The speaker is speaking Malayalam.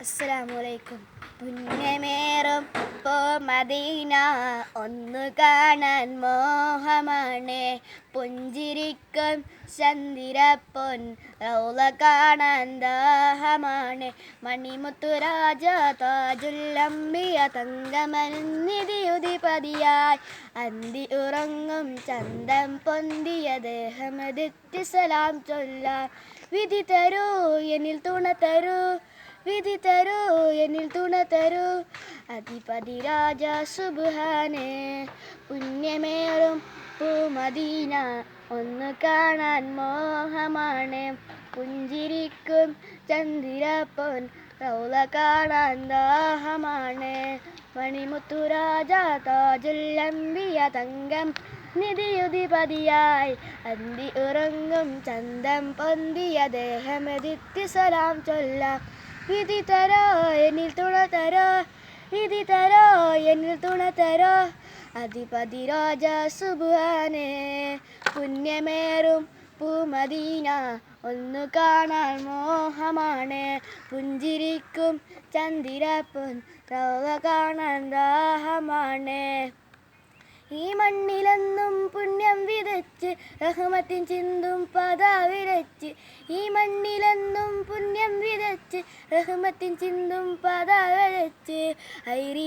അസ്സലാമലൈക്കും പുണ്യമേറും പോ മദീന ഒന്ന് കാണാൻ മോഹമാണ്. പുഞ്ചിരിക്കും ചന്ദിരപ്പൊൻ റൗള കാണാൻ ദാഹമാണ്. മണിമുത്തു രാജ തങ്കമനിധിയുതി തങ്കമനിധിയുതിപതിയായി അന്തി ഉറങ്ങും ചന്തം പൊന്തിയ ദേഹമതിറ്റ് സലാം ചൊല്ല. വിധി തരൂ എന്നിൽ തുണ തരൂ. വിധി തരൂ എന്നിൽ തുണ തരൂ. അധിപതി രാജ സുബാനെ പുണ്യമേറും പൂമദീന ഒന്ന് കാണാൻ മോഹമാണ്. പുഞ്ചിരിക്കും ചന്ദിരപ്പൊൻ റൗള കാണാൻ ദാഹമാണ്. മണിമുത്തു രാജ താജുല്ലമ്പിയ തങ്കം നിധിയുതിപതിയായി അന്തി ഉറങ്ങും ചന്തം പൊന്തിയ ദേഹമെതിത്തി സലാം ചൊല്ലാം. വിധി തരോ എന്നിൽ തുണ തരോ. വിധി തരോ എന്നിൽ തുണ തരോ. അധിപതി രാജ സുബാനെ പുണ്യമേറും പൂമദീന ഒന്നു കാണാൻ മോഹമാണ് പുഞ്ചിരിക്കും ചന്ദിരപ്പൻ. കാണാൻ ദാഹമാണ്. ഈ മണ്ണിലെന്നും പുണ്യം വിതച്ച് റഹ്മത്തിൻ ചിന്തും പത വിരച്ച് ഈ മണ്ണിലെന്നും പുണ്യം വിതച്ച് റഹ്മത്തിൻ ചിന്തും പത വിരച്ച് ഐരിലെ